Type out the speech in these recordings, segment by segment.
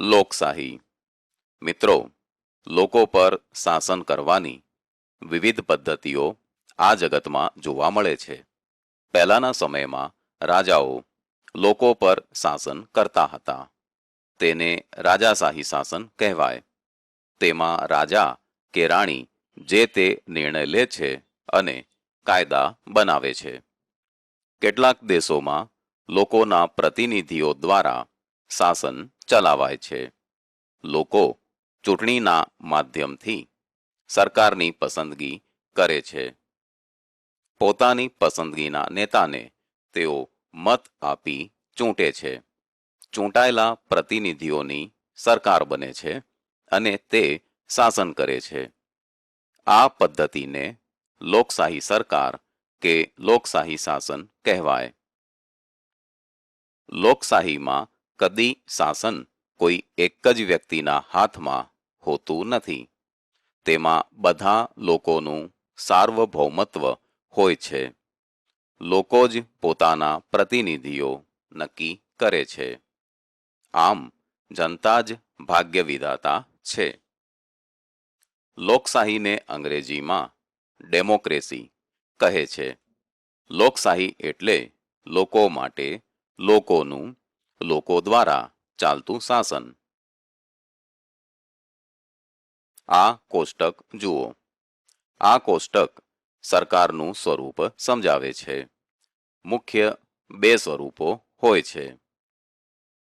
લોકશાહી. મિત્રો, લોકો પર શાસન કરવાની વિવિધ પદ્ધતિઓ આ જગતમાં જોવા મળે છે. પહેલાના સમયમાં રાજાઓ લોકો પર શાસન કરતા હતા. તેને રાજાશાહી શાસન કહેવાય. તેમાં રાજા કે રાણી જે તે નિર્ણય લે છે અને કાયદા બનાવે છે. કેટલાક દેશોમાં લોકોના પ્રતિનિધિઓ દ્વારા શાસન ચલાવાય છે. લોકો ચૂંટણીના માધ્યમથી સરકારની પસંદગી કરે છે. પોતાની પસંદગીના નેતાને તેઓ મત આપી ચૂંટે છે. ચૂંટાયેલા પ્રતિનિધિઓની સરકાર બને છે અને તે શાસન કરે છે. આ પદ્ધતિને લોકશાહી સરકાર કે લોકશાહી શાસન કહેવાય. લોકશાહીમાં કદી શાસન કોઈ એક જ વ્યક્તિના હાથમાં હોતું નથી. તેમાં બધા લોકોનું સાર્વભૌમત્વ હોય છે. લોકો જ પોતાના પ્રતિનિધિઓ નક્કી કરે છે. આમ જનતા જ ભાગ્ય વિધાતા છે. લોકશાહીને અંગ્રેજીમાં ડેમોક્રેસી કહે છે. લોકશાહી એટલે લોકો માટે લોકોનું લોકો દ્વારા ચાલતું શાસન. આ કોષ્ટક જુઓ. આ કોષ્ટક સરકારનું સ્વરૂપ સમજાવે છે. મુખ્ય બે સ્વરૂપો હોય છે.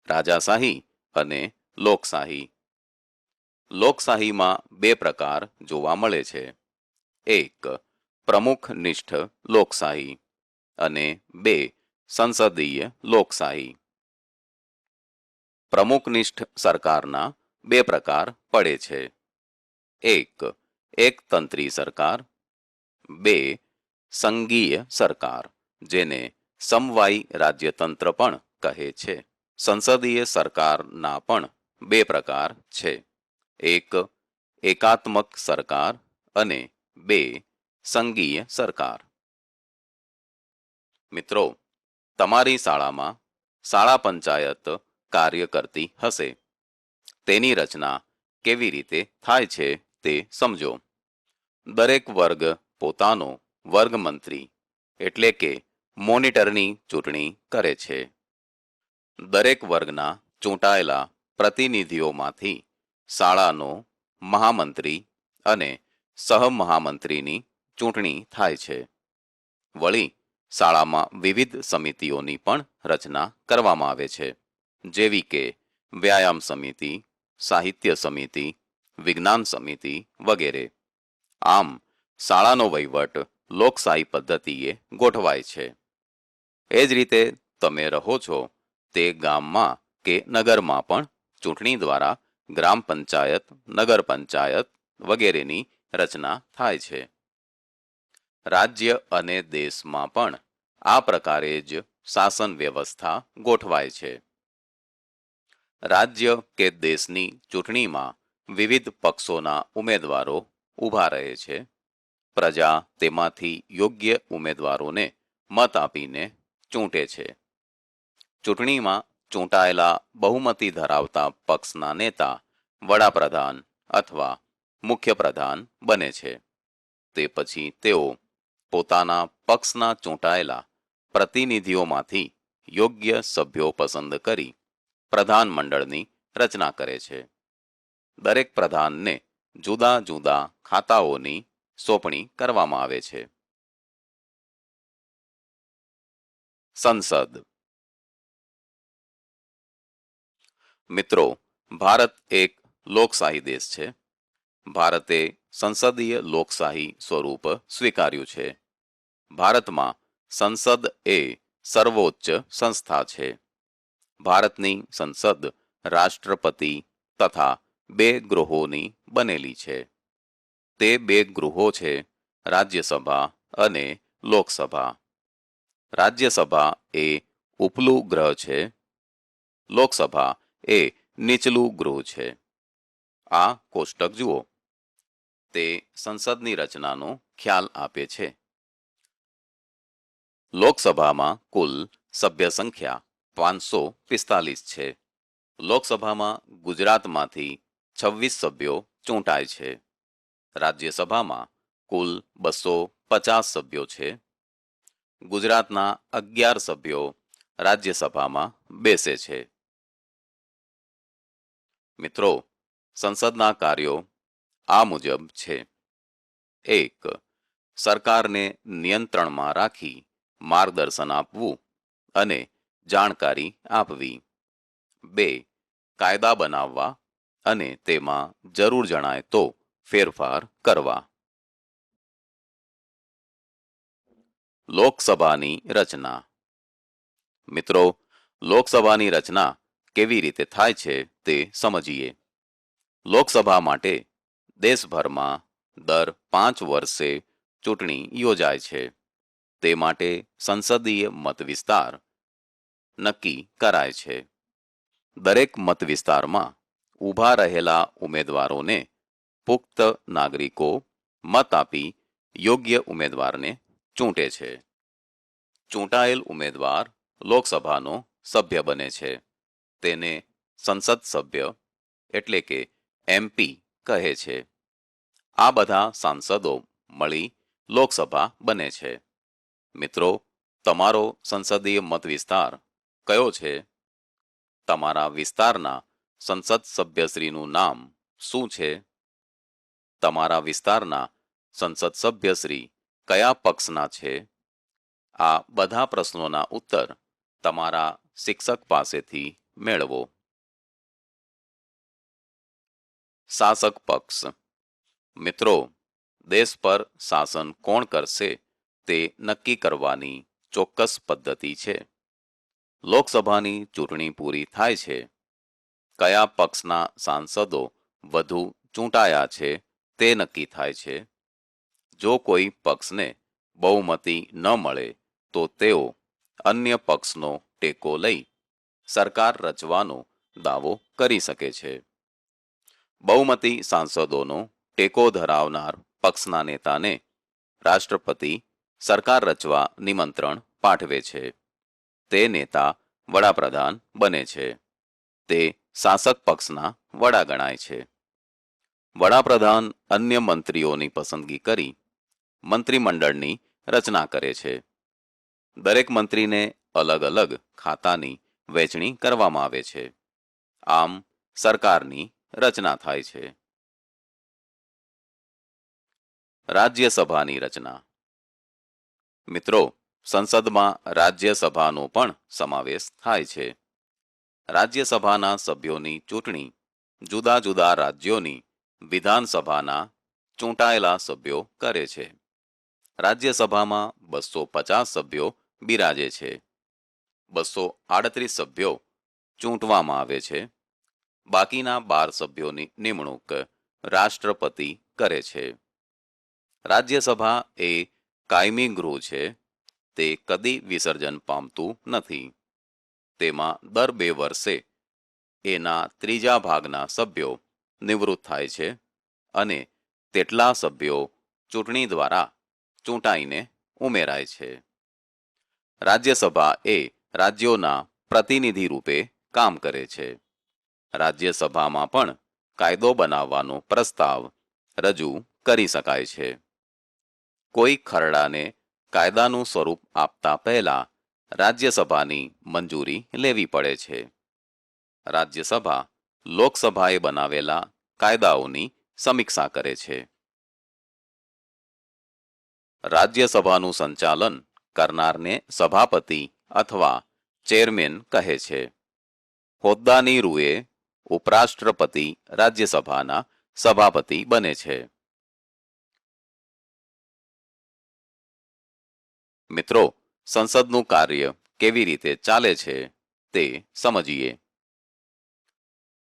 રાજાશાહી અને લોકશાહી. લોકશાહીમાં બે પ્રકાર જોવા મળે છે. એક પ્રમુખનિષ્ઠ લોકશાહી અને બે, સંસદીય લોકશાહી. પ્રમુખનિષ્ઠ સરકારના બે પ્રકાર પડે છે. એક, એકતંત્રી સરકાર. બે, સંઘીય સરકાર, જેને સમવાયી રાજ્યતંત્ર પણ કહે છે. સંસદીય સરકારના પણ બે પ્રકાર છે. એક, એકાત્મક સરકાર અને બે, સંઘીય સરકાર. મિત્રો, તમારી શાળામાં શાળા પંચાયત કાર્ય કરતી હશે. તેની રચના કેવી રીતે થાય છે તે સમજો. દરેક વર્ગ પોતાનો વર્ગ મંત્રી એટલે કે મોનિટરની ચૂંટણી કરે છે. દરેક વર્ગના ચૂંટાયેલા પ્રતિનિધિઓમાંથી શાળાનો મહામંત્રી અને સહમહામંત્રીની ચૂંટણી થાય છે. વળી શાળામાં વિવિધ સમિતિઓની પણ રચના કરવામાં આવે છે. જેવી કે વ્યાયામ સમિતિ, સાહિત્ય સમિતિ, વિજ્ઞાન સમિતિ વગેરે. આમ, શાળાનો વહીવટ લોકશાહી પદ્ધતિએ ગોઠવાય છે. એ જ રીતે તમે રહો છો તે ગામમાં કે નગરમાં પણ ચૂંટણી દ્વારા ગ્રામ પંચાયત, નગર પંચાયત વગેરેની રચના થાય છે. રાજ્ય અને દેશમાં પણ આ પ્રકારે જ શાસન વ્યવસ્થા ગોઠવાય છે. રાજ્ય કે દેશની ચૂંટણીમાં વિવિધ પક્ષોના ઉમેદવારો ઊભા રહે છે. પ્રજા તેમાંથી યોગ્ય ઉમેદવારોને મત આપીને ચૂંટે છે. ચૂંટણીમાં ચૂંટાયેલા બહુમતી ધરાવતા પક્ષના નેતા વડાપ્રધાન અથવા મુખ્યપ્રધાન બને છે. તે પછી તેઓ પોતાના પક્ષના ચૂંટાયેલા પ્રતિનિધિઓમાંથી યોગ્ય સભ્યો પસંદ કરી પ્રધાનમંડળની રચના કરે છે. દરેક પ્રધાનને જુદા જુદા ખાતાઓની સોંપણી કરવામાં આવે છે. સંસદ. મિત્રો, ભારત એક લોકશાહી દેશ છે. ભારતે સંસદીય લોકશાહી સ્વરૂપ સ્વીકાર્યું છે. ભારતમાં સંસદ એ સર્વોચ્ચ સંસ્થા છે. ભારતની સંસદ, રાષ્ટ્રપતિ તથા બે ગૃહોની બનેલી છે. તે બે ગૃહો છે, રાજ્યસભા અને લોકસભા. રાજ્યસભા એ ઉપલું ગ્રહ છે, લોકસભા એ નીચલું ગૃહ છે. આ કોષ્ટક જુઓ. તે સંસદની રચનાનો ખ્યાલ આપે છે. લોકસભામાં કુલ સભ્ય સંખ્યા પાંચસો પિસ્તાલીસ છે. લોકસભામાં ગુજરાતમાંથી છવ્વીસ સભ્યો ચૂંટાય છે. રાજ્યસભામાં કુલ બસો પચાસ સભ્યો છે. ગુજરાતના અગિયાર સભ્યો રાજ્યસભામાં બેસે છે. મિત્રો, સંસદના કાર્યો આ મુજબ છે. એક, સરકારને નિયંત્રણમાં રાખી માર્ગદર્શન આપવું અને જાણકારી આપવી. બે, કાયદા બનાવવા અને તેમાં જરૂર જણાય તો ફેરફાર કરવા. લોકસભાની રચના. મિત્રો, લોકસભાની રચના કેવી રીતે થાય છે તે સમજીએ. લોકસભા માટે દેશભરમાં દર પાંચ વર્ષે ચૂંટણી યોજાય છે. તે માટે સંસદીય મત વિસ્તાર નક્કી કરાય છે. દરેક મત વિસ્તારમાં ઊભા રહેલા ઉમેદવારોને પુખ્ત નાગરિકો મત આપી યોગ્ય ઉમેદવારને ચૂંટે છે. ચૂંટાયેલ ઉમેદવાર લોકસભાનો સભ્ય બને છે. તેને સંસદ સભ્ય એટલે કે એમપી કહે છે. આ બધા સાંસદો મળી લોકસભા બને છે. મિત્રો, તમારો સંસદીય મત વિસ્તાર કયો છે? તમારા વિસ્તારના સંસદ સભ્યશ્રીનું નામ શું છે? તમારા વિસ્તારના સંસદ સભ્યશ્રી કયા પક્ષના છે? આ બધા પ્રશ્નોના ઉત્તર તમારા શિક્ષક પાસેથી મેળવો. શાસક પક્ષ. મિત્રો, દેશ પર શાસન કોણ કરશે તે નક્કી કરવાની ચોક્કસ પદ્ધતિ છે. લોકસભાની ચૂંટણી પૂરી થાય છે. કયા પક્ષના સાંસદો વધુ ચૂંટાયા છે તે નક્કી થાય છે. જો કોઈ પક્ષને બહુમતી ન મળે, તો તેઓ અન્ય પક્ષનો ટેકો લઈ સરકાર રચવાનો દાવો કરી શકે છે. બહુમતી સાંસદોનો ટેકો ધરાવનાર પક્ષના નેતાને રાષ્ટ્રપતિ સરકાર રચવા નિમંત્રણ પાઠવે છે. તે નેતા વડાપ્રધાન બને છે. તે શાસક પક્ષના વડા ગણાય છે. વડાપ્રધાન અન્ય મંત્રીઓની પસંદગી કરી મંત્રીમંડળની રચના કરે છે. દરેક મંત્રીને અલગ અલગ ખાતાની વહેંચણી કરવામાં આવે છે. આમ સરકારની રચના થાય છે. રાજ્યસભાની રચના મિત્રો સંસદમાં રાજ્યસભાનો પણ સમાવેશ થાય છે. રાજ્યસભાના સભ્યોની ચૂંટણી, જુદા જુદા રાજ્યોની વિધાનસભાના ચૂંટાયેલા સભ્યો કરે છે. રાજ્યસભામાં બસો પચાસ સભ્યો બિરાજે છે. બસો આડત્રીસ સભ્યો ચૂંટવામાં આવે છે. બાકીના બાર સભ્યોની નિમણૂક રાષ્ટ્રપતિ કરે છે. રાજ્યસભા એ કાયમી ગૃહ છે. તે કદી વિસર્જન પામતું નથી. તેમાં દર બે વર્ષે એના ત્રીજા ભાગના સભ્યો નિવૃત્ત થાય છે અને તેટલા સભ્યો ચૂંટણી દ્વારા ચૂંટાઈને ઉમેરાય છે. રાજ્યસભા એ રાજ્યોના પ્રતિનિધિ રૂપે કામ કરે છે. રાજ્યસભામાં પણ કાયદો બનાવવાનો પ્રસ્તાવ રજૂ કરી શકાય છે. કોઈ ખરડાને કાયદાનું સ્વરૂપ આપતા પહેલા રાજ્યસભાની મંજૂરી લેવી પડે છે. રાજ્યસભા લોકસભાએ બનાવેલા કાયદાઓની સમીક્ષા કરે છે. રાજ્યસભાનું સંચાલન કરનારને સભાપતિ અથવા ચેરમેન કહે છે. હોદ્દાની રૂએ ઉપરાષ્ટ્રપતિ રાજ્યસભાના સભાપતિ બને છે. મિત્રો, સંસદનું કાર્ય કેવી રીતે ચાલે છે તે સમજીએ.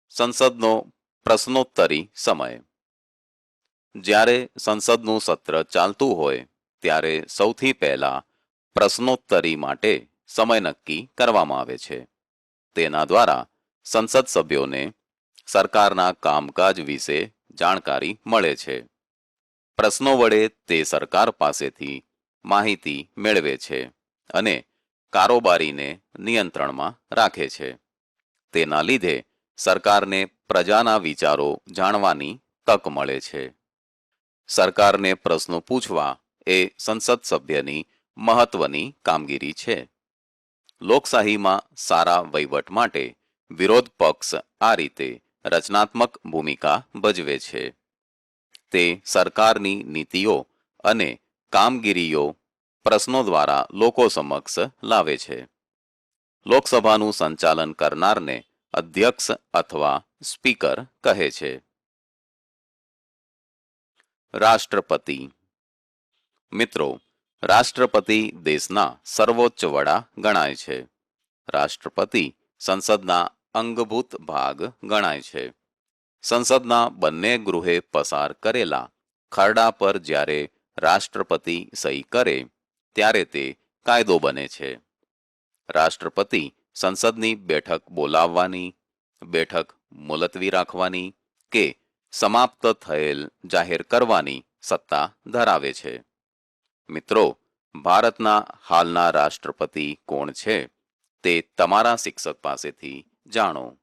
સંસદનો પ્રશ્નોત્તરી સમય. જ્યારે સંસદનું સત્ર ચાલતું હોય, ત્યારે સૌથી પહેલા પ્રશ્નોત્તરી માટે સમય નક્કી કરવામાં આવે છે. તેના દ્વારા સંસદ સભ્યોને સરકારના કામકાજ વિશે જાણકારી મળે છે. પ્રશ્નો વડે તે સરકાર પાસેથી માહિતી મેળવે છે અને કારોબારીને નિયંત્રણમાં રાખે છે. તેના લીધે સરકારને પ્રજાના વિચારો જાણવાની તક મળે છે. સરકારને પ્રશ્નો પૂછવા એ સંસદ સભ્યની મહત્વની કામગીરી છે. લોકશાહીમાં સારા વહીવટ માટે વિરોધ પક્ષ આ રીતે રચનાત્મક ભૂમિકા ભજવે છે. તે સરકારની નીતિઓ અને કામગીરીઓ પ્રશ્નો દ્વારા લોકો સમક્ષ લાવે છે. લોકસભાનું સંચાલન કરનારને અધ્યક્ષ અથવા સ્પીકર કહે છે. રાષ્ટ્રપતિ. મિત્રો, રાષ્ટ્રપતિ દેશના સર્વોચ્ચ વડા ગણાય છે. રાષ્ટ્રપતિ સંસદના અંગભૂત ભાગ ગણાય છે. સંસદના બંને ગૃહે પસાર કરેલા ખરડા પર જ્યારે રાષ્ટ્રપતિ સહી કરે, ત્યારે તે કાયદો બને છે. રાષ્ટ્રપતિ સંસદની બેઠક બોલાવવાની, બેઠક મુલતવી રાખવાની કે સમાપ્ત થયેલ જાહેર કરવાની સત્તા ધરાવે છે. મિત્રો, ભારતના હાલના રાષ્ટ્રપતિ કોણ છે તે તમારા શિક્ષક પાસેથી જાણો.